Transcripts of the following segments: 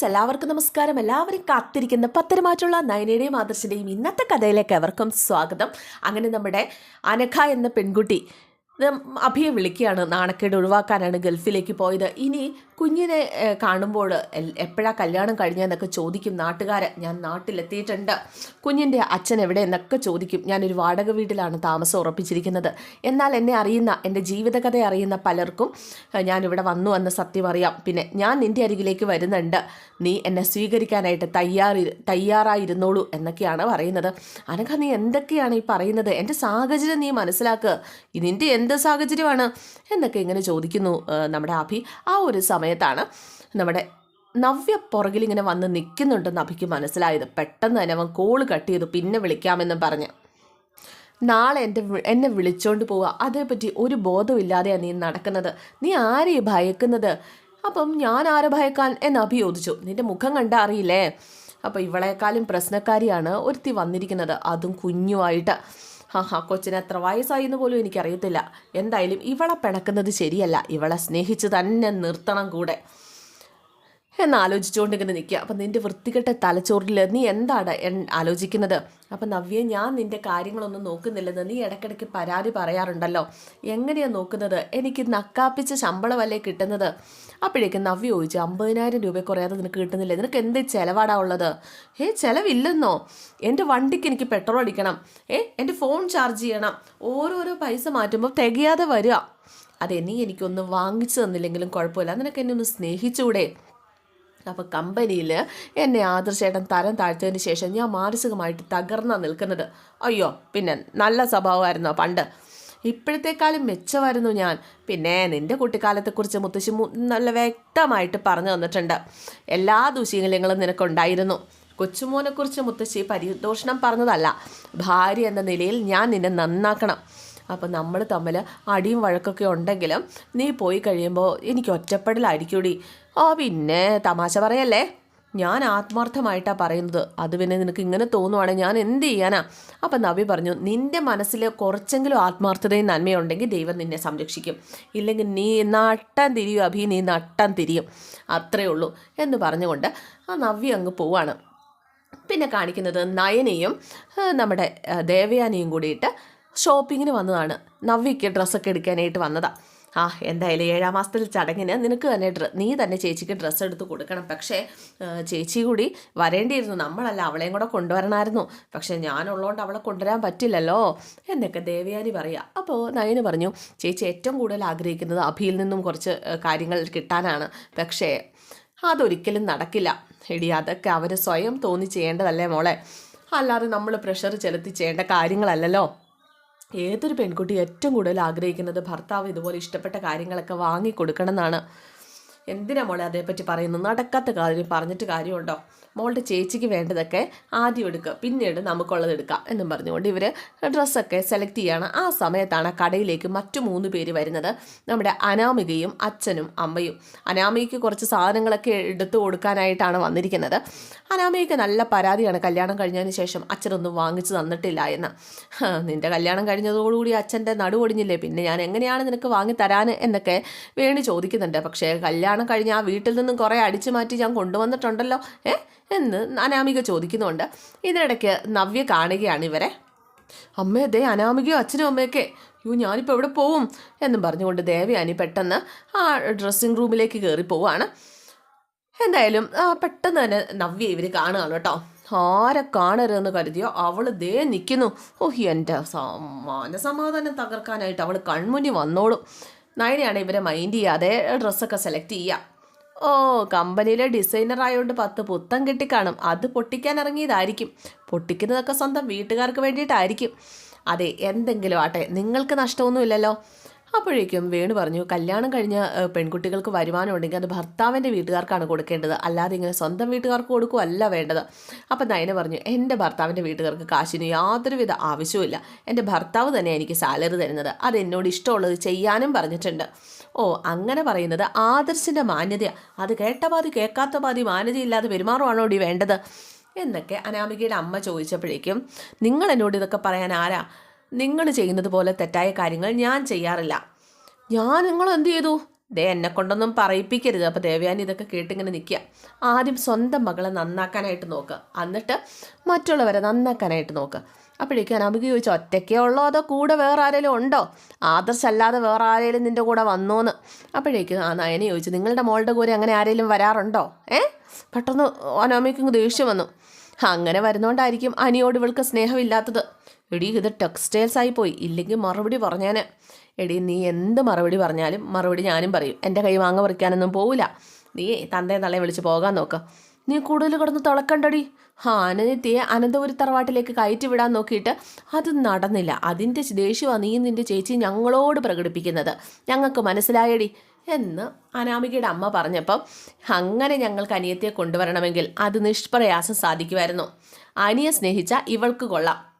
എല്ലാവർക്കും നമസ്കാരം. എല്ലാവരും കാത്തിരിക്കുന്ന പത്തരമാറ്റുള്ള നയനയുടെയും ആദർശിന്റെയും ഇന്നത്തെ കഥയിലേക്ക് എവർക്കും സ്വാഗതം. അങ്ങനെ നമ്മുടെ അനഘ എന്ന പെൺകുട്ടി അഭിയെ വിളിക്കുകയാണ്. നാണക്കേട് ഒഴിവാക്കാനാണ് ഗൾഫിലേക്ക് പോയത്. ഇനി കുഞ്ഞിനെ കാണുമ്പോൾ എപ്പോഴാ കല്യാണം കഴിഞ്ഞതെന്നൊക്കെ ചോദിക്കും നാട്ടുകാരെ ഞാൻ നാട്ടിലെത്തിയിട്ടുണ്ട്. കുഞ്ഞിന്റെ അച്ഛൻ എവിടെ എന്നൊക്കെ ചോദിക്കും. ഞാനൊരു വാടക വീട്ടിലാണ് താമസം ഉറപ്പിച്ചിരിക്കുന്നത്. എന്നാൽ എന്നെ അറിയുന്ന എന്റെ ജീവിതകഥ അറിയുന്ന പലർക്കും ഞാനിവിടെ വന്നു എന്ന സത്യം അറിയാം. പിന്നെ ഞാൻ നിന്റെ അരികിലേക്ക് വരുന്നുണ്ട്. നീ എന്നെ സ്വീകരിക്കാനായിട്ട് തയ്യാറി തയ്യാറായിരുന്നോളൂ എന്നൊക്കെയാണ് പറയുന്നത്. അനഘ നീ എന്തൊക്കെയാണ് ഈ പറയുന്നത്? എന്റെ സാഹചര്യം നീ മനസ്സിലാക്കുക നിന്റെ എന്ത് സാഹചര്യമാണ്? എന്നൊക്കെ ഇങ്ങനെ ചോദിക്കുന്നു നമ്മുടെ അഭി. ആ ഒരു സമയത്താണ് നമ്മുടെ നവ്യ പുറകിൽ ഇങ്ങനെ വന്ന് നിൽക്കുന്നുണ്ടെന്ന് അഭിക്ക് മനസ്സിലായത്. പെട്ടെന്ന് തന്നെ അവൻ കോൾ കട്ട് ചെയ്തു. പിന്നെ വിളിക്കാമെന്നും പറഞ്ഞ്. നാളെ എന്റെ എന്നെ വിളിച്ചോണ്ട് പോവുക. അതേപ്പറ്റി ഒരു ബോധമില്ലാതെയാണ് നീ നടക്കുന്നത്. നീ ആരെ ഭയക്കുന്നത്? അപ്പം ഞാൻ ആരെ ഭയക്കാൻ? എന്ന് അഭി ചോദിച്ചു. നിന്റെ മുഖം കണ്ട അറിയില്ലേ? അപ്പോൾ ഇവളെക്കാളും പ്രശ്നക്കാരിയാണ് ഒരുത്തി വന്നിരിക്കുന്നത്. അതും കുഞ്ഞുമായിട്ട്. ഹാ ഹാ കൊച്ചിന് എത്ര വയസ്സായി എന്ന് പോലും എനിക്കറിയത്തില്ല. എന്തായാലും ഇവളെ പിണക്കുന്നത് ശരിയല്ല. ഇവളെ സ്നേഹിച്ച് തന്നെ നിർത്തണം കൂടെ. എന്ന് ആലോചിച്ചുകൊണ്ട് ഇങ്ങനെ നിൽക്കുക. അപ്പം നിന്റെ വൃത്തികെട്ട തലച്ചോറിൽ നീ എന്താണ് ആലോചിക്കുന്നത്? അപ്പം നവ്യ ഞാൻ നിന്റെ കാര്യങ്ങളൊന്നും നോക്കുന്നില്ലെന്ന് നീ ഇടയ്ക്കിടയ്ക്ക് പരാതി പറയാറുണ്ടല്ലോ. എങ്ങനെയാണ് നോക്കുന്നത്? എനിക്ക് നക്കാപ്പിച്ച ശമ്പളമല്ലേ കിട്ടുന്നത്? അപ്പോഴേക്കും നവ്യ ചോദിച്ചു അമ്പതിനായിരം രൂപ കുറയാതെ നിനക്ക് കിട്ടുന്നില്ല? നിനക്ക് എന്ത് ചിലവാടാ ഉള്ളത്? ഏ ചിലവില്ലെന്നോ? എന്റെ വണ്ടിക്ക് എനിക്ക് പെട്രോൾ അടിക്കണം. ഏ എന്റെ ഫോൺ ചാർജ് ചെയ്യണം. ഓരോരോ പൈസ മാറ്റുമ്പോൾ തികയാതെ വരിക. അതെ നീ എനിക്കൊന്ന് വാങ്ങിച്ചു തന്നില്ലെങ്കിലും കുഴപ്പമില്ല. നിനക്ക് എന്നെ ഒന്ന് സ്നേഹിച്ചൂടെ? അപ്പോൾ കമ്പനിയിൽ എന്നെ ആദർശേട്ടൻ തരം താഴ്ത്തതിന് ശേഷം ഞാൻ മാനസികമായിട്ട് തകർന്നാ നിൽക്കുന്നത്. അയ്യോ പിന്നെ നല്ല സ്വഭാവമായിരുന്നോ പണ്ട്? ഇപ്പോഴത്തെക്കാളും മെച്ചമായിരുന്നു ഞാൻ. പിന്നെ നിന്റെ കുട്ടിക്കാലത്തെക്കുറിച്ച് മുത്തശ്ശി നല്ല വ്യക്തമായിട്ട് പറഞ്ഞു തന്നിട്ടുണ്ട്. എല്ലാ ദൂഷ്യങ്ങളും നിനക്കുണ്ടായിരുന്നു. കൊച്ചുമോനെക്കുറിച്ച് മുത്തശ്ശി പരിദോഷണം പറഞ്ഞതല്ല. ഭാര്യ എന്ന നിലയിൽ ഞാൻ നിന്നെ നന്നാക്കണം. അപ്പം നമ്മൾ തമ്മിൽ അടിയും വഴക്കൊക്കെ ഉണ്ടെങ്കിലും നീ പോയി കഴിയുമ്പോൾ എനിക്ക് ഒറ്റപ്പെടലായിരിക്കൂടി. ഓ പിന്നെ തമാശ പറയല്ലേ? ഞാൻ ആത്മാർത്ഥമായിട്ടാണ് പറയുന്നത്. അത് പിന്നെ നിനക്ക് ഇങ്ങനെ തോന്നുവാണെങ്കിൽ ഞാൻ എന്ത് ചെയ്യാനാ? അപ്പം നബി പറഞ്ഞു നിന്റെ മനസ്സിൽ കുറച്ചെങ്കിലും ആത്മാർത്ഥതയും നന്മയുണ്ടെങ്കിൽ ദൈവം നിന്നെ സംരക്ഷിക്കും. ഇല്ലെങ്കിൽ നീ നട്ടം തിരിയും അഭി നീ നട്ടം തിരിയും. അത്രയേ ഉള്ളൂ. എന്ന് പറഞ്ഞുകൊണ്ട് ആ നവ്യ അങ്ങ് പോവാണ്. പിന്നെ കാണിക്കുന്നത് നയനയും നമ്മുടെ ദേവയാനിയും കൂടിയിട്ട് ഷോപ്പിങ്ങിന് വന്നതാണ്. നവ്യയ്ക്ക് ഡ്രസ്സൊക്കെ എടുക്കാനായിട്ട് വന്നതാ. ആ എന്തായാലും ഏഴാം മാസത്തിൽ ചടങ്ങിന് നിനക്ക് തന്നെ നീ തന്നെ ചേച്ചിക്ക് ഡ്രസ്സ് എടുത്ത് കൊടുക്കണം. പക്ഷേ ചേച്ചി കൂടി വരേണ്ടിയിരുന്നു. നമ്മളല്ല അവളെയും കൂടെ കൊണ്ടുവരണമായിരുന്നു പക്ഷേ ഞാനുള്ളതുകൊണ്ട് അവളെ കൊണ്ടുവരാൻ പറ്റില്ലല്ലോ. എന്നൊക്കെ ദേവയാനി പറയുക അപ്പോൾ നയന് പറഞ്ഞു ചേച്ചി ഏറ്റവും കൂടുതൽ ആഗ്രഹിക്കുന്നത് അഭിയിൽ നിന്നും കുറച്ച് കാര്യങ്ങൾ കിട്ടാനാണ്. പക്ഷേ അതൊരിക്കലും നടക്കില്ല. എടി അതൊക്കെ അവർ സ്വയം തോന്നി ചെയ്യേണ്ടതല്ലേ മോളെ. അല്ലാതെ നമ്മൾ പ്രഷർ ചെലുത്തി ചെയ്യേണ്ട കാര്യങ്ങളല്ലല്ലോ. ഏതൊരു പെൺകുട്ടി ഏറ്റവും കൂടുതൽ ആഗ്രഹിക്കുന്നത് ഭർത്താവ് ഇതുപോലെ ഇഷ്ടപ്പെട്ട കാര്യങ്ങളൊക്കെ വാങ്ങിക്കൊടുക്കണം എന്നാണ്. എന്തിനാ മോളെ അതേപ്പറ്റി പറയുന്നു നടക്കാത്ത കാര്യം പറഞ്ഞിട്ട് കാര്യമുണ്ടോ? മോളുടെ ചേച്ചിക്ക് വേണ്ടതൊക്കെ ആദ്യം എടുക്കുക പിന്നീട് നമുക്കുള്ളത് എടുക്കാം എന്നും പറഞ്ഞുകൊണ്ട് ഇവർ ഡ്രസ്സൊക്കെ സെലക്ട് ചെയ്യാണ്. ആ സമയത്താണ് കടയിലേക്ക് മറ്റു മൂന്ന് പേര് വരുന്നത്. നമ്മുടെ അനാമികയും അച്ഛനും അമ്മയും. അനാമികയ്ക്ക് കുറച്ച് സാധനങ്ങളൊക്കെ എടുത്തു കൊടുക്കാനായിട്ടാണ് വന്നിരിക്കുന്നത്. അനാമികയ്ക്ക് നല്ല പരാതിയാണ്. കല്യാണം കഴിഞ്ഞതിന് ശേഷം അച്ഛനൊന്നും വാങ്ങിച്ചു തന്നിട്ടില്ല എന്ന്. നിന്റെ കല്യാണം കഴിഞ്ഞതോടുകൂടി അച്ഛന്റെ നടുവൊടിഞ്ഞില്ലേ? പിന്നെ ഞാൻ എങ്ങനെയാണ് നിനക്ക് വാങ്ങി തരാൻ എന്നൊക്കെ വേണി ചോദിക്കുന്നുണ്ട്. പക്ഷേ കല്യാണം കഴിഞ്ഞ് ആ വീട്ടിൽ നിന്നും കുറേ അടിച്ചു മാറ്റി ഞാൻ കൊണ്ടുവന്നിട്ടുണ്ടല്ലോ. ഏ? എന്ന് അനാമിക ചോദിക്കുന്നുണ്ട്. ഇതിനിടയ്ക്ക് നവ്യ കാണുകയാണ് ഇവരെ. അമ്മേ ദേ അനാമികയോ അച്ഛനും അമ്മയൊക്കെ. അയ്യോ ഞാനിപ്പോൾ എവിടെ പോവും? എന്നും പറഞ്ഞുകൊണ്ട് ദേവയാനി പെട്ടെന്ന് ആ ഡ്രസ്സിംഗ് റൂമിലേക്ക് കയറി പോവാണ്. എന്തായാലും പെട്ടെന്ന് തന്നെ നവ്യ ഇവർ കാണുകയാണ് കേട്ടോ. ആരെ കാണരുതെന്ന് കരുതിയോ? അവൾ ദേ നിൽക്കുന്നു ഓഹ് എന്റെ മാനസമാധാനം തകർക്കാനായിട്ട് അവൾ കൺമുന്നിൽ വന്നോളും. നയനയാണ് ഇവരെ മൈൻഡ് ചെയ്യാതെ ഡ്രസ്സൊക്കെ സെലക്ട് ചെയ്യുക ഓ കമ്പനിയിലെ ഡിസൈനർ ആയതുകൊണ്ട് പത്ത് പുത്തം കിട്ടിക്കാണും. അത് പൊട്ടിക്കാൻ ഇറങ്ങിയതായിരിക്കും. പൊട്ടിക്കുന്നതൊക്കെ സ്വന്തം വീട്ടുകാർക്ക് വേണ്ടിയിട്ടായിരിക്കും. അതെ എന്തെങ്കിലും ആട്ടെ നിങ്ങൾക്ക് നഷ്ടമൊന്നുമില്ലല്ലോ. അപ്പോഴേക്കും വേണു പറഞ്ഞു കല്യാണം കഴിഞ്ഞ പെൺകുട്ടികൾക്ക് വരുമാനം ഉണ്ടെങ്കിൽ അത് ഭർത്താവിന്റെ വീട്ടുകാർക്കാണ് കൊടുക്കേണ്ടത്. അല്ലാതെ ഇങ്ങനെ സ്വന്തം വീട്ടുകാർക്ക് കൊടുക്കുകയല്ല വേണ്ടത്. അപ്പം നയന പറഞ്ഞു എന്റെ ഭർത്താവിന്റെ വീട്ടുകാർക്ക് കാശിന് യാതൊരുവിധ ആവശ്യവുമില്ല. എന്റെ ഭർത്താവ് തന്നെ എനിക്ക് സാലറി തരുന്നത്. അത് എന്നോട് ഇഷ്ടമുള്ളത് ചെയ്യാനും പറഞ്ഞിട്ടുണ്ട്. ഓ അങ്ങനെ പറയുന്നത് ആദർശിന്റെ മാന്യത അത് കേട്ട പാതി കേൾക്കാത്ത പാതി മാന്യതയില്ലാതെ പെരുമാറുവാണോ ഡി വേണ്ടത്? എന്നൊക്കെ അനാമികയുടെ അമ്മ ചോദിച്ചപ്പോഴേക്കും നിങ്ങൾ എന്നോട് ഇതൊക്കെ പറയാൻ ആരാ? നിങ്ങൾ ചെയ്യുന്നത് പോലെ തെറ്റായ കാര്യങ്ങൾ ഞാൻ ചെയ്യാറില്ല. ഞാൻ നിങ്ങൾ എന്ത് ചെയ്തു? ദേ എന്നെ കൊണ്ടൊന്നും പറയിപ്പിക്കരുത്. അപ്പോൾ ദേവയാനി ഇതൊക്കെ കേട്ടിങ്ങനെ നിൽക്കുക ആദ്യം സ്വന്തം മകളെ നന്നാക്കാനായിട്ട് നോക്കുക എന്നിട്ട് മറ്റുള്ളവരെ നന്നാക്കാനായിട്ട് നോക്കുക അപ്പോഴേക്കും അനാമിക ചോദിച്ചു ഒറ്റയ്ക്കേ ഉള്ളോ അതോ കൂടെ വേറെ ആരെങ്കിലും ഉണ്ടോ? ആദർശല്ലാതെ വേറെ ആരെങ്കിലും നിന്റെ കൂടെ വന്നോന്ന്. അപ്പോഴേക്കും ആ നയനെ ചോദിച്ചു നിങ്ങളുടെ മോളുടെ കൂടെ അങ്ങനെ ആരെങ്കിലും വരാറുണ്ടോ? ഏ? പെട്ടെന്ന് അനാമിക്ക് ദേഷ്യം വന്നു. അങ്ങനെ വരുന്നോണ്ടായിരിക്കും അനിയോട് ഇവൾക്ക് സ്നേഹമില്ലാത്തത്. എടി ഇത് ടെക്സ്റ്റൈൽസ് ആയി പോയി. ഇല്ലെങ്കിൽ മറുപടി പറഞ്ഞാൽ എടി നീ എന്ത് മറുപടി പറഞ്ഞാലും മറുപടി ഞാനും പറയും. എന്റെ കൈ വാങ്ങ പറിക്കാനൊന്നും പോവില്ല. നീ തന്തേ തള്ളയെ വിളിച്ച് പോകാൻ നോക്ക്. നീ കൂടുതൽ കിടന്ന് തിളക്കണ്ടടി. ആ അനനിത്യയെ അനന്തപുരി തറവാട്ടിലേക്ക് കയറ്റി വിടാൻ നോക്കിയിട്ട് അത് നടന്നില്ല. അതിന്റെ ദേഷ്യമാണ് നീ നിന്റെ ചേച്ചി ഞങ്ങളോട് പ്രകടിപ്പിക്കുന്നത്. ഞങ്ങൾക്ക് മനസ്സിലായടി. എന്ന് അനാമികയുടെ അമ്മ പറഞ്ഞപ്പം അങ്ങനെ ഞങ്ങൾക്ക് അനിയത്തിയെ കൊണ്ടുവരണമെങ്കിൽ അത് നിഷ്പ്രയാസം സാധിക്കുമായിരുന്നു. അനിയെ സ്നേഹിച്ച ഇവൾക്ക് കൊള്ളാം.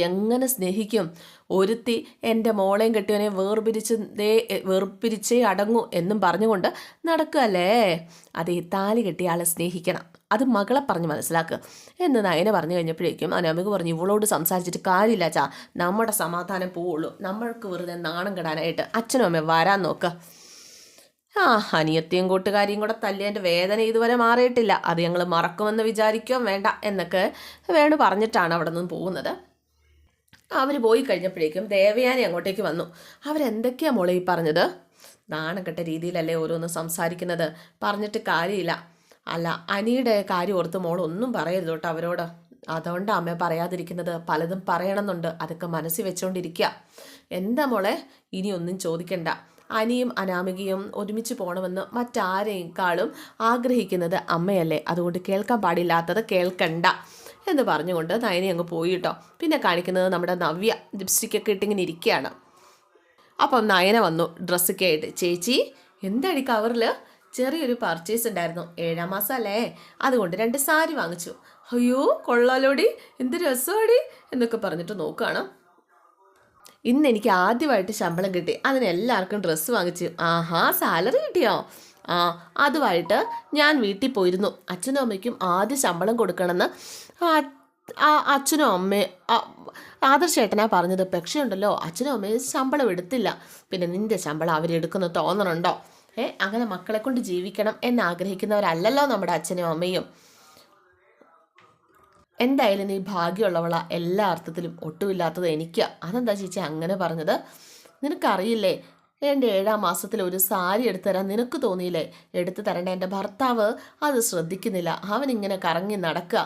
എങ്ങനെ സ്നേഹിക്കും? ഒരുത്തി എന്റെ മോളെയും കെട്ടിയവനെ വേർപിരിച്ച് ദേ വേർപിരിച്ചേ അടങ്ങൂ എന്നും പറഞ്ഞുകൊണ്ട് നടക്കുകയല്ലേ? അതേ താലി കെട്ടിയ ആളെ സ്നേഹിക്കണം. അത് മകളെ പറഞ്ഞ് മനസ്സിലാക്കുക എന്ന് നയന പറഞ്ഞു കഴിഞ്ഞപ്പോഴേക്കും അനാമിക പറഞ്ഞു ഇവളോട് സംസാരിച്ചിട്ട് കാര്യമില്ല ചാ നമ്മുടെ സമാധാനം പോവുള്ളൂ. നമ്മൾക്ക് വെറുതെ നാണം കെടാനായിട്ട് അച്ഛനും അമ്മയും വരാൻ നോക്കുക ആ അനിയത്തിയും കൂട്ടുകാരിയും കൂടെ തല്ലിയതിന്റെ വേദന ഇതുവരെ മാറിയിട്ടില്ല. അത് ഞങ്ങൾ മറക്കുമെന്ന് വിചാരിക്കുകയും വേണ്ട എന്നൊക്കെ വേണു പറഞ്ഞിട്ടാണ് അവിടെ നിന്ന് പോകുന്നത്. അവർ പോയി കഴിഞ്ഞപ്പോഴേക്കും ദേവയാനി അങ്ങോട്ടേക്ക് വന്നു. അവരെന്തൊക്കെയാ മോളെ ഈ പറഞ്ഞത്? നാണക്കെട്ട രീതിയിലല്ലേ ഓരോന്ന് സംസാരിക്കുന്നത്. പറഞ്ഞിട്ട് കാര്യമില്ല. അല്ല അനിയുടെ കാര്യം ഓർത്ത് മോൾ ഒന്നും പറയരുത് കേട്ടോ അവരോട്. അതുകൊണ്ടാണ് അമ്മ പറയാതിരിക്കുന്നത്. പലതും പറയണമെന്നുണ്ട്. അതൊക്കെ മനസ്സിൽ വെച്ചുകൊണ്ടിരിക്കുക എന്താ മോളെ? ഇനി ഒന്നും ചോദിക്കണ്ട. അനിയും അനാമികയും ഒരുമിച്ച് പോകണമെന്ന് മറ്റാരേക്കാളും ആഗ്രഹിക്കുന്നത് അമ്മയല്ലേ. അതുകൊണ്ട് കേൾക്കാൻ പാടില്ലാത്തത് കേൾക്കണ്ട. എന്ന് പറഞ്ഞുകൊണ്ട് നയനി അങ്ങ് പോയി കേട്ടോ പിന്നെ കാണിക്കുന്നത് നമ്മുടെ നവ്യ ലിപ്സ്റ്റിക്കൊക്കെ ഇട്ടിങ്ങനെ ഇരിക്കുകയാണ്. അപ്പം നയന വന്നു ഡ്രസ്സൊക്കെ ആയിട്ട്. ചേച്ചി എന്താടി കവറിൽ ചെറിയൊരു പർച്ചേസ് ഉണ്ടായിരുന്നു. ഏഴാം മാസം അല്ലേ അതുകൊണ്ട് രണ്ട് സാരി വാങ്ങിച്ചു. അയ്യോ കൊള്ളാലോടി. എന്ത് രസമാടി. എന്നൊക്കെ പറഞ്ഞിട്ട് നോക്കുകയാണ്. ഇന്ന് എനിക്ക് ആദ്യമായിട്ട് ശമ്പളം കിട്ടി. അതിന് എല്ലാവർക്കും ഡ്രസ്സ് വാങ്ങിച്ചു. ആഹാ സാലറി കിട്ടിയോ? ആ അതുമായിട്ട് ഞാൻ വീട്ടിൽ പോയിരുന്നു. അച്ഛനും അമ്മയ്ക്കും ആദ്യം ശമ്പളം കൊടുക്കണമെന്ന് ആ അച്ഛനും അമ്മയും ആദർശേട്ടനാ പറഞ്ഞത്. പക്ഷേ ഉണ്ടല്ലോ അച്ഛനും അമ്മയും ശമ്പളം എടുത്തില്ല. പിന്നെ നിന്റെ ശമ്പളം അവരെടുക്കുന്ന തോന്നണുണ്ടോ? ഏ അങ്ങനെ മക്കളെ കൊണ്ട് ജീവിക്കണം എന്ന് ആഗ്രഹിക്കുന്നവരല്ലല്ലോ നമ്മുടെ അച്ഛനും അമ്മയും. എന്തായാലും നീ ഭാഗ്യമുള്ളവള എല്ലാ അർത്ഥത്തിലും ഒട്ടുമില്ലാത്തത് എനിക്ക്. അതെന്താ ചേച്ചി അങ്ങനെ പറഞ്ഞത്? നിനക്കറിയില്ലേ എന്റെ ഏഴാം മാസത്തിൽ ഒരു സാരി എടുത്തു തരാൻ നിനക്ക് തോന്നിയില്ലേ? എടുത്തു തരേണ്ട എന്റെ ഭർത്താവ് അത് ശ്രദ്ധിക്കുന്നില്ല. അവൻ ഇങ്ങനെ കറങ്ങി നടക്കുക.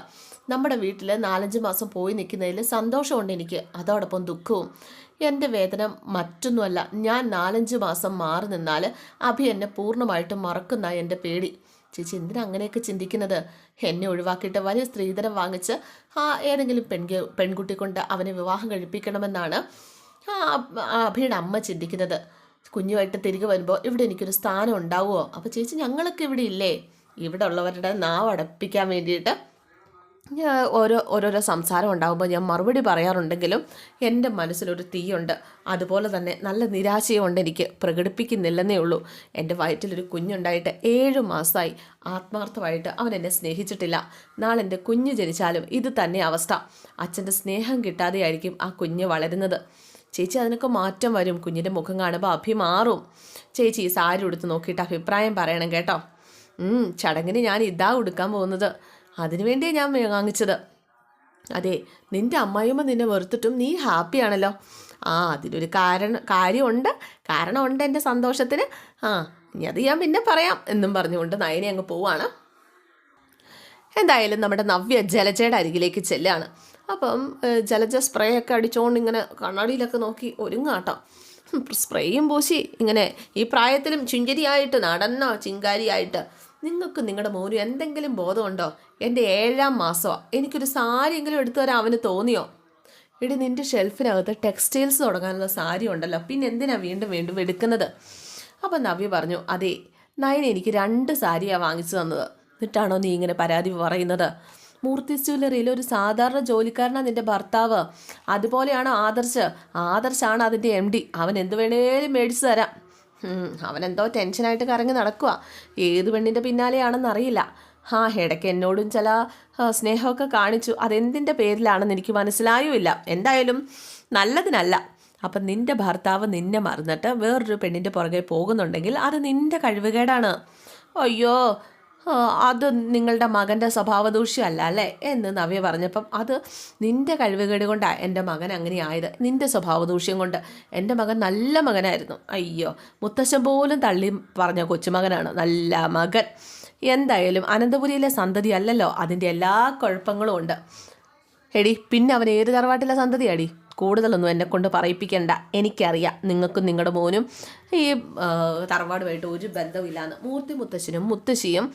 നമ്മുടെ വീട്ടിൽ നാലഞ്ച് മാസം പോയി നിൽക്കുന്നതിൽ സന്തോഷമുണ്ട് എനിക്ക്. അതോടൊപ്പം ദുഃഖവും. എന്റെ വേദന മറ്റൊന്നുമല്ല. ഞാൻ നാലഞ്ച് മാസം മാറി നിന്നാൽ അഭി എന്നെ പൂർണമായിട്ടും മറക്കുന്ന എന്റെ പേടി. ചേച്ചി എന്തിനാ അങ്ങനെയൊക്കെ ചിന്തിക്കുന്നത്? എന്നെ ഒഴിവാക്കിയിട്ട് വലിയ സ്ത്രീധനം വാങ്ങിച്ച് ആ ഏതെങ്കിലും പെൺകെ പെൺകുട്ടി കൊണ്ട് അവനെ വിവാഹം കഴിപ്പിക്കണമെന്നാണ് അഭിയുടെ അമ്മ ചിന്തിക്കുന്നത്. കുഞ്ഞുമായിട്ട് തിരികെ വരുമ്പോൾ ഇവിടെ എനിക്കൊരു സ്ഥാനം ഉണ്ടാവുമോ? അപ്പോൾ ചേച്ചി ഞങ്ങളൊക്കെ ഇവിടെ ഇല്ലേ? ഇവിടെ ഉള്ളവരുടെ നാവ് അടപ്പിക്കാൻ വേണ്ടിയിട്ട് ഓരോ ഓരോരോ സംസാരം ഉണ്ടാകുമ്പോൾ ഞാൻ മറുപടി പറയാറുണ്ടെങ്കിലും എന്റെ മനസ്സിലൊരു തീയുണ്ട്. അതുപോലെ തന്നെ നല്ല നിരാശയുണ്ട് എനിക്ക്. പ്രകടിപ്പിക്കുന്നില്ലെന്നേ ഉള്ളൂ. എന്റെ വയറ്റിലൊരു കുഞ്ഞുണ്ടായിട്ട് ഏഴു മാസമായി ആത്മാർത്ഥമായിട്ട് അവൻ എന്നെ സ്നേഹിച്ചിട്ടില്ല. നാളെ എന്റെ കുഞ്ഞ് ജനിച്ചാലും ഇത് തന്നെ അവസ്ഥ. അച്ഛന്റെ സ്നേഹം കിട്ടാതെയായിരിക്കും ആ കുഞ്ഞ് വളരുന്നത്. ചേച്ചി അതിനൊക്കെ മാറ്റം വരും. കുഞ്ഞിന്റെ മുഖം കാണുമ്പോൾ അഭി മാറും. ചേച്ചി സാരി ഉടുത്ത് നോക്കിയിട്ട് അഭിപ്രായം പറയണം കേട്ടോ. ചടങ്ങിന് ഞാൻ ഇതാ ഉടുക്കാൻ പോകുന്നത്. അതിനുവേണ്ടിയേ ഞാൻ വാങ്ങിച്ചത്. അതെ നിന്റെ അമ്മായിയമ്മ നിന്നെ വെറുത്തിട്ടും നീ ഹാപ്പിയാണല്ലോ ആ അതിനൊരു കാരണം കാര്യമുണ്ട്. കാരണമുണ്ട് എന്റെ സന്തോഷത്തിന്. ആ ഇനി അത് ഞാൻ പിന്നെ പറയാം എന്നും പറഞ്ഞുകൊണ്ട് നയനെ അങ്ങ് പോവാണ്. എന്തായാലും നമ്മുടെ നവ്യ ജലജയുടെ അരികിലേക്ക് ചെല്ലാണ്. അപ്പം ജലജ സ്പ്രേ ഒക്കെ അടിച്ചുകൊണ്ട് ഇങ്ങനെ കണ്ണാടിയിലൊക്കെ നോക്കി ഒരുങ്ങാട്ടോ. സ്പ്രേയും പൂശി. ഇങ്ങനെ ഈ പ്രായത്തിലും ചുഞ്ചരിയായിട്ട് നടന്നോ ചിങ്കാരിയായിട്ട്. നിങ്ങൾക്ക് നിങ്ങളുടെ മോന് എന്തെങ്കിലും ബോധമുണ്ടോ? എന്റെ ഏഴാം മാസമോ. എനിക്കൊരു സാരിയെങ്കിലും എടുത്തു തരാൻ അവന് തോന്നിയോ? എടി നിന്റെ ഷെൽഫിനകത്ത് ടെക്സ്റ്റൈൽസ് തുടങ്ങാനുള്ള സാരി ഉണ്ടല്ലോ പിന്നെ എന്തിനാണ് വീണ്ടും വീണ്ടും എടുക്കുന്നത്? അപ്പം നവ്യ പറഞ്ഞു അതെ നയൻ എനിക്ക് രണ്ട് സാരിയാണ് വാങ്ങിച്ചു തന്നത്. എന്നിട്ടാണോ നീ ഇങ്ങനെ പരാതി പറയുന്നത്? മൂർത്തി ജ്വല്ലറിയിൽ ഒരു സാധാരണ ജോലിക്കാരനാണ് നിന്റെ ഭർത്താവ്. അതുപോലെയാണ് ആദർശ്. ആദർശാണ് അതിന്റെ എം ഡി അവൻ എന്ത് വേണേലും മേടിച്ചു തരാം. അവനെന്തോ ടെൻഷനായിട്ട് കറങ്ങി നടക്കുക ഏത് പെണ്ണിന്റെ പിന്നാലെയാണെന്ന് അറിയില്ല. ആ ഇടയ്ക്ക് എന്നോടും ചില സ്നേഹമൊക്കെ കാണിച്ചു. അതെന്തിന്റെ പേരിലാണെന്ന് എനിക്ക് മനസ്സിലായുമില്ല. എന്തായാലും നല്ലതിനല്ല. അപ്പം നിന്റെ ഭർത്താവ് നിന്നെ മറന്നിട്ട് വേറൊരു പെണ്ണിന്റെ പുറകെ പോകുന്നുണ്ടെങ്കിൽ അത് നിന്റെ കഴിവുകേടാണ്. അയ്യോ അത് നിങ്ങളുടെ മകന്റെ സ്വഭാവദൂഷ്യമല്ല അല്ലേ? എന്ന് നവ്യ പറഞ്ഞപ്പം അത് നിന്റെ കഴിവുകേട് കൊണ്ടാണ് എന്റെ മകൻ അങ്ങനെ ആയത്. നിന്റെ സ്വഭാവദൂഷ്യം കൊണ്ട് എന്റെ മകൻ നല്ല മകനായിരുന്നു. അയ്യോ മുത്തശ്ശൻ പോലും തള്ളി പറഞ്ഞ കൊച്ചുമകനാണ്. നല്ല മകൻ. എന്തായാലും അനന്തപുരിയിലെ സന്തതി അല്ലല്ലോ അതിന്റെ എല്ലാ കുഴപ്പങ്ങളും ഉണ്ട്. എടി പിന്നെ അവൻ ഏത് തറവാട്ടിലെ സന്തതിയാടി? കൂടുതലൊന്നും എന്നെ കൊണ്ട് പറയിപ്പിക്കണ്ട. എനിക്കറിയാം നിങ്ങൾക്കും നിങ്ങളുടെ മോനും ഈ തറവാടുമായിട്ട് ഒരു ബന്ധമില്ലാന്ന് മൂർത്തി മുത്തശ്ശനും മുത്തശ്ശിയും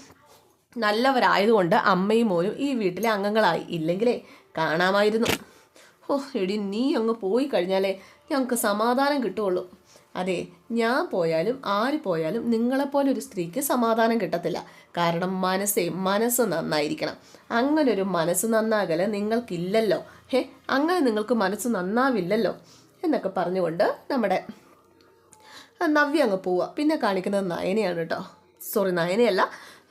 നല്ലവരായതുകൊണ്ട് അമ്മയും മോനും ഈ വീട്ടിലെ അംഗങ്ങളായി ഇല്ലെങ്കിലേ കാണാമായിരുന്നു. ഓ എടി നീ അങ്ങ് പോയി കഴിഞ്ഞാലേ ഞങ്ങൾക്ക് സമാധാനം കിട്ടുള്ളൂ അതെ ഞാൻ പോയാലും ആര് പോയാലും നിങ്ങളെപ്പോലെ ഒരു സ്ത്രീക്ക് സമാധാനം കിട്ടത്തില്ല. കാരണം മനസ്സേ മനസ്സ് നന്നായിരിക്കണം. അങ്ങനെ ഒരു മനസ്സ് നന്നാകൽ നിങ്ങൾക്കില്ലല്ലോ. ഹേ അങ്ങനെ നിങ്ങൾക്ക് മനസ്സ് നന്നാവില്ലല്ലോ എന്നൊക്കെ പറഞ്ഞുകൊണ്ട് നമ്മുടെ നവ്യ അങ്ങ് പോവുക പിന്നെ കാണിക്കുന്നത് നയനയാണ് കേട്ടോ സോറി നയനയല്ല.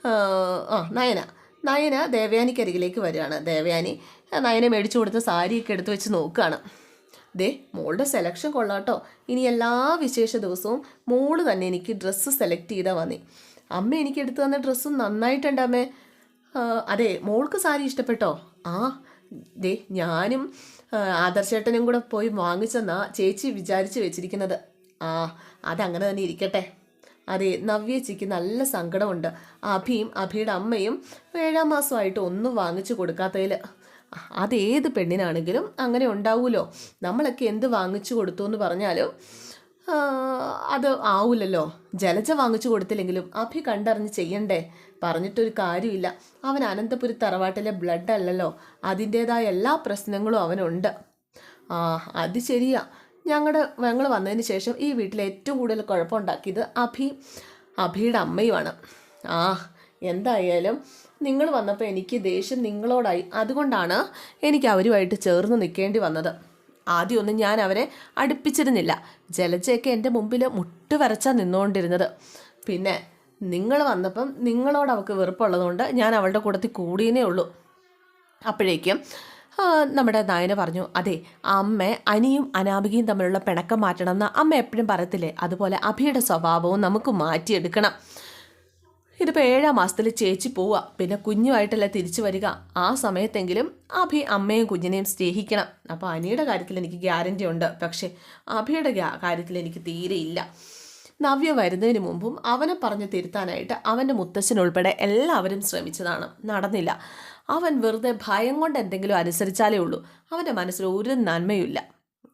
ആ, നയന. നയന ദേവയാനിക്കരികിലേക്ക് വരികയാണ്. ദേവയാനി നയനെ മേടിച്ചു കൊടുത്ത സാരിയൊക്കെ എടുത്തു വെച്ച് നോക്കുകയാണ്. ദേ മോളുടെ സെലക്ഷൻ കൊള്ളാട്ടോ. ഇനി എല്ലാ വിശേഷ ദിവസവും മോൾ തന്നെ എനിക്ക് ഡ്രസ്സ് സെലക്ട് ചെയ്താൽ വന്നി അമ്മ എനിക്ക് എടുത്തു തന്ന ഡ്രസ്സ് നന്നായിട്ടുണ്ട് അമ്മേ. അതെ മോൾക്ക് സാരി ഇഷ്ടപ്പെട്ടോ? ആ ദേ ഞാനും ആദർശേട്ടനും കൂടെ പോയി വാങ്ങിച്ചെന്നാ ചേച്ചി വിചാരിച്ച് വെച്ചിരിക്കുന്നത്. ആ അതങ്ങനെ തന്നെ ഇരിക്കട്ടെ. അതെ നവ്യേച്ചിക്ക് നല്ല സങ്കടമുണ്ട്. അഭിയും അഭിയുടെ അമ്മയും ഏഴാം മാസമായിട്ട് ഒന്നും വാങ്ങിച്ചു കൊടുക്കാത്തതിൽ അതേത് പെണ്ണിനാണെങ്കിലും അങ്ങനെ ഉണ്ടാവുമല്ലോ നമ്മളൊക്കെ എന്ത് വാങ്ങിച്ചു കൊടുത്തു എന്ന് പറഞ്ഞാലും അത് ആവൂലല്ലോ. ജലജ വാങ്ങിച്ചു കൊടുത്തില്ലെങ്കിലും അഭി കണ്ടറിഞ്ഞ് ചെയ്യണ്ടേ? പറഞ്ഞിട്ടൊരു കാര്യമില്ല. അവൻ അനന്തപുരി തറവാട്ടിലെ ബ്ലഡ് അല്ലല്ലോ. അതിന്റേതായ എല്ലാ പ്രശ്നങ്ങളും അവനുണ്ട്. ആ അത് ശരിയാ. ഞങ്ങളുടെ ഞങ്ങൾ വന്നതിന് ശേഷം ഈ വീട്ടിൽ ഏറ്റവും കൂടുതൽ കുഴപ്പമുണ്ടാക്കിയത് അഭി അഭിയുടെ അമ്മയുമാണ്. ആ എന്തായാലും നിങ്ങൾ വന്നപ്പോൾ എനിക്ക് ദേഷ്യം നിങ്ങളോടായി. അതുകൊണ്ടാണ് എനിക്ക് അവരുമായിട്ട് ചേർന്ന് നിൽക്കേണ്ടി വന്നത്. ആദ്യമൊന്നും ഞാൻ അവരെ അടുപ്പിച്ചിരുന്നില്ല. ജലജയൊക്കെ എന്റെ മുമ്പിൽ മുട്ട് വരച്ചാൽ നിന്നുകൊണ്ടിരുന്നത് പിന്നെ നിങ്ങൾ വന്നപ്പം നിങ്ങളോട് അവൾക്ക് വെറുപ്പുള്ളതുകൊണ്ട് ഞാൻ അവളുടെ കൂട്ടത്തിൽ കൂടിയേ ഉള്ളൂ. അപ്പോഴേക്കും നമ്മുടെ നായന പറഞ്ഞു അതെ അമ്മ അനിയും അനാമികയും തമ്മിലുള്ള പിണക്കം മാറ്റണം എന്ന് അമ്മ എപ്പോഴും പറയത്തില്ലേ? അതുപോലെ അഭിയുടെ സ്വഭാവവും നമുക്ക് മാറ്റിയെടുക്കണം. ഇതിപ്പോൾ ഏഴാം മാസത്തിൽ ചേച്ചി പോവുക പിന്നെ കുഞ്ഞുമായിട്ടല്ലേ തിരിച്ചു വരിക. ആ സമയത്തെങ്കിലും അഭി അമ്മയും കുഞ്ഞിനെയും സ്നേഹിക്കണം. അപ്പോൾ അനിയുടെ കാര്യത്തിൽ എനിക്ക് ഗ്യാരണ്ടി ഉണ്ട്. പക്ഷേ അഭിയുടെ കാര്യത്തിൽ എനിക്ക് തീരെ ഇല്ല. നവ്യ വരുന്നതിന് മുമ്പും അവനെ പറഞ്ഞ് തിരുത്താനായിട്ട് അവന്റെ മുത്തശ്ശനുൾപ്പെടെ എല്ലാവരും ശ്രമിച്ചതാണ്. നടന്നില്ല. അവൻ വെറുതെ ഭയം കൊണ്ട് എന്തെങ്കിലും അനുസരിച്ചാലേ ഉള്ളൂ. അവന്റെ മനസ്സിൽ ഒരു നന്മയുമില്ല.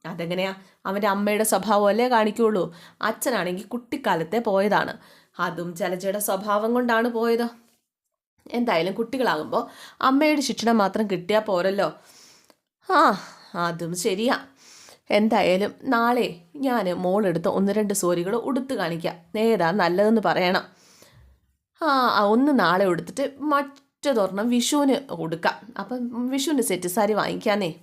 അതെങ്ങനെയാ? അവന്റെ അമ്മയുടെ സ്വഭാവം സ്വഭാവമല്ലേ കാണിക്കുള്ളൂ? അച്ഛനാണെങ്കിൽ കുട്ടിക്കാലത്തെ പോയതാണ്. അതും ജലജയുടെ സ്വഭാവം കൊണ്ടാണ് പോയത്. എന്തായാലും കുട്ടികളാകുമ്പോൾ അമ്മയുടെ ശിക്ഷണം മാത്രം കിട്ടിയാൽ പോരല്ലോ. ആ അതും ശരിയാ. എന്തായാലും നാളെ ഞാൻ മോളെടുത്ത് ഒന്ന് രണ്ട് സോരികൾ ഉടുത്ത് കാണിക്കാം. ഏതാ നല്ലതെന്ന് പറയണം. ആ ഒന്ന് നാളെ ഉടുത്തിട്ട് മറ്റൊരെണ്ണം വിഷുവിന് കൊടുക്കാം. അപ്പം വിഷുവിന്റെ സെറ്റ് സാരി വാങ്ങിക്കാന്നേ.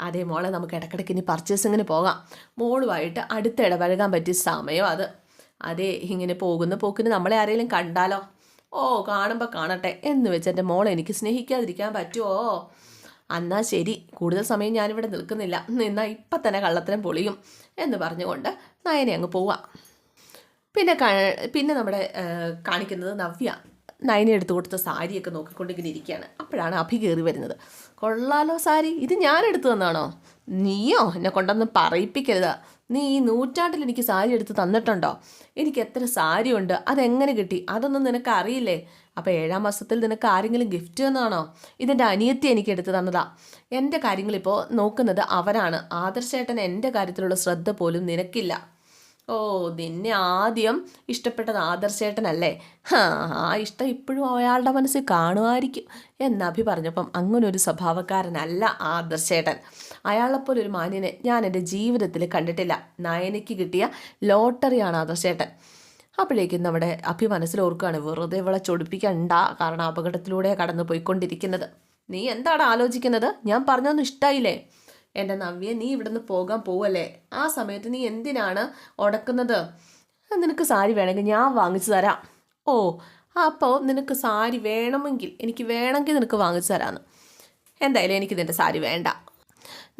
അതേ മോളെ നമുക്ക് ഇടയ്ക്കിടയ്ക്ക് ഇനി പർച്ചേസിങ്ങിന് പോകാം. മോളുമായിട്ട് അടുത്ത് ഇടപഴകാൻ പറ്റിയ സമയം അത്. അതേ ഇങ്ങനെ പോകുന്ന പോക്കിന് നമ്മളെ ആരെങ്കിലും കണ്ടാലോ? ഓ കാണുമ്പോൾ കാണട്ടെ. എന്ന് വെച്ച് എന്റെ മോളെ എനിക്ക് സ്നേഹിക്കാതിരിക്കാൻ പറ്റുമോ എന്നാ ശരി. കൂടുതൽ സമയം ഞാനിവിടെ നിൽക്കുന്നില്ല. എന്നാൽ ഇപ്പം തന്നെ കള്ളത്തരം പൊളിയും എന്ന് പറഞ്ഞുകൊണ്ട് നയനെ അങ്ങ് പോവാം. പിന്നെ പിന്നെ നമ്മുടെ കാണിക്കുന്നത് നവ്യ. നയനെ എടുത്തു കൊടുത്ത സാരിയൊക്കെ നോക്കിക്കൊണ്ടിങ്ങനെ ഇരിക്കുകയാണ്. അപ്പോഴാണ് അഭി കയറി വരുന്നത്. കൊള്ളാലോ സാരി ഇത് ഞാൻ എടുത്തു തന്നാണോ? നീയോ? എന്നെ കൊണ്ടൊന്നും പറയിപ്പിക്കരുത്. നീ ഈ നൂറ്റാണ്ടിൽ എനിക്ക് സാരി എടുത്ത് തന്നിട്ടുണ്ടോ? എനിക്ക് എത്ര സാരി ഉണ്ട് അതെങ്ങനെ കിട്ടി? അതൊന്നും നിനക്ക് അറിയില്ലേ? അപ്പോൾ ഏഴാം മാസത്തിൽ നിനക്ക് ആരെങ്കിലും ഗിഫ്റ്റ് തന്നാണോ? ഇതെന്റെ അനിയത്തി എനിക്ക് എടുത്തു തന്നതാ. എന്റെ കാര്യങ്ങളിപ്പോൾ നോക്കുന്നത് അവരാണ്. ആദർശേട്ടൻ എന്റെ കാര്യത്തിലുള്ള ശ്രദ്ധ പോലും നിനക്കില്ല. ഓ നിന്നെ ആദ്യം ഇഷ്ടപ്പെട്ടത് ആദർശേട്ടനല്ലേ? ഹാ ആ ഇഷ്ടം ഇപ്പോഴും അയാളുടെ മനസ്സിൽ കാണുമായിരിക്കും. എന്ന് അഭി പറഞ്ഞപ്പം അങ്ങനെ ഒരു സ്വഭാവക്കാരനല്ല ആദർശേട്ടൻ. അയാളെപ്പോലെ ഒരു മാന്യനെ ഞാൻ എന്റെ ജീവിതത്തിൽ കണ്ടിട്ടില്ല. നയനയ്ക്ക് കിട്ടിയ ലോട്ടറിയാണ് ആദർശേട്ടൻ. അപ്പോഴേക്കും നമ്മുടെ അഭി മനസ്സിൽ ഓർക്കുകയാണ് വെറുതെ ഇവളെ ചൊടിപ്പിക്കണ്ട. കാരണം അപകടത്തിലൂടെ കടന്നു പോയിക്കൊണ്ടിരിക്കുന്നത് നീ എന്താണ് ആലോചിക്കുന്നത്? ഞാൻ പറഞ്ഞൊന്നും ഇഷ്ടമായില്ലേ എന്റെ നവ്യ നീ ഇവിടുന്ന് പോകാൻ പോവല്ലേ? ആ സമയത്ത് നീ എന്തിനാണ് ഉടക്കുന്നത് നിനക്ക് സാരി വേണമെങ്കിൽ ഞാൻ വാങ്ങിച്ചു തരാം. ഓ അപ്പോൾ നിനക്ക് സാരി വേണമെങ്കിൽ എനിക്ക് വേണമെങ്കിൽ നിനക്ക് വാങ്ങിച്ചു തരാമെന്ന് എന്തായാലും എനിക്ക് നിന്റെ സാരി വേണ്ട.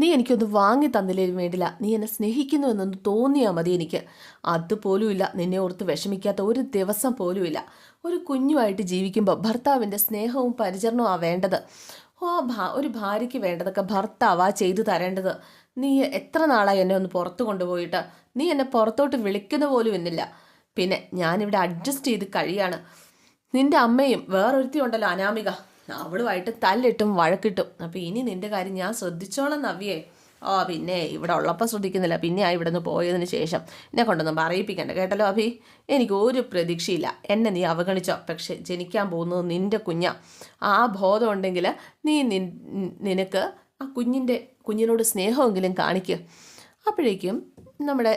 നീ എനിക്കൊന്ന് വാങ്ങി തന്നില്ലേലും വേണ്ടില്ല നീ എന്നെ സ്നേഹിക്കുന്നു എന്നൊന്ന് തോന്നിയാൽ മതി എനിക്ക്. അതുപോലുമില്ല നിന്നെ ഓർത്ത് വിഷമിക്കാത്ത ഒരു ദിവസം പോലുമില്ല. ഒരു കുഞ്ഞുമായിട്ട് ജീവിക്കുമ്പോൾ ഭർത്താവിന്റെ സ്നേഹവും പരിചരണവും ആ വേണ്ടത്. ആ ഭാ ഒരു ഭാര്യയ്ക്ക് വേണ്ടതൊക്കെ ഭർത്താവാ ചെയ്തു തരേണ്ടത്. നീ എത്ര നാളായി എന്നെ ഒന്ന് പുറത്തു കൊണ്ടുപോയിട്ട്? നീ എന്നെ പുറത്തോട്ട് വിളിക്കുന്ന പോലും എന്നില്ല. പിന്നെ ഞാനിവിടെ അഡ്ജസ്റ്റ് ചെയ്ത് കഴിയാണ്. നിന്റെ അമ്മയും വേറൊരുത്തി ഉണ്ടല്ലോ അനാമിക. അവളുമായിട്ട് തല്ലിട്ടും വഴക്കിട്ടും. അപ്പോൾ ഇനി നിന്റെ കാര്യം ഞാൻ ശ്രദ്ധിച്ചോളാം നവ്യേ. ഓ പിന്നെ ഇവിടെ ഉള്ളപ്പോൾ ശ്രദ്ധിക്കുന്നില്ല. പിന്നെ ആ ഇവിടെ നിന്ന് പോയതിന് ശേഷം എന്നെ കൊണ്ടൊന്നും പറയിപ്പിക്കണ്ട. കേട്ടല്ലോ അഭി? എനിക്ക് ഒരു പ്രതീക്ഷയില്ല. എന്നെ നീ അവഗണിച്ചോ. പക്ഷെ ജനിക്കാൻ പോകുന്നത് നിന്റെ കുഞ്ഞ. ആ ബോധം ഉണ്ടെങ്കിൽ നീ നിനക്ക് ആ കുഞ്ഞിന്റെ കുഞ്ഞിനോട് സ്നേഹമെങ്കിലും കാണിക്കുക അപ്പോഴേക്കും നമ്മുടെ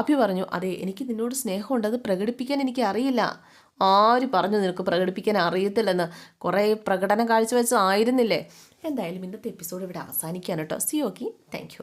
അഭി പറഞ്ഞു അതെ എനിക്ക് നിന്നോട് സ്നേഹമുണ്ട്. അത് പ്രകടിപ്പിക്കാൻ എനിക്ക് അറിയില്ല. ആര് പറഞ്ഞു നിനക്ക് പ്രകടിപ്പിക്കാൻ അറിയത്തില്ലെന്ന്? കുറേ പ്രകടനം കാഴ്ചവെച്ചതായിരുന്നില്ലേ? എന്തായാലും ഇന്നത്തെ എപ്പിസോഡ് ഇവിടെ അവസാനിക്കാൻ കേട്ടോ. C okay thank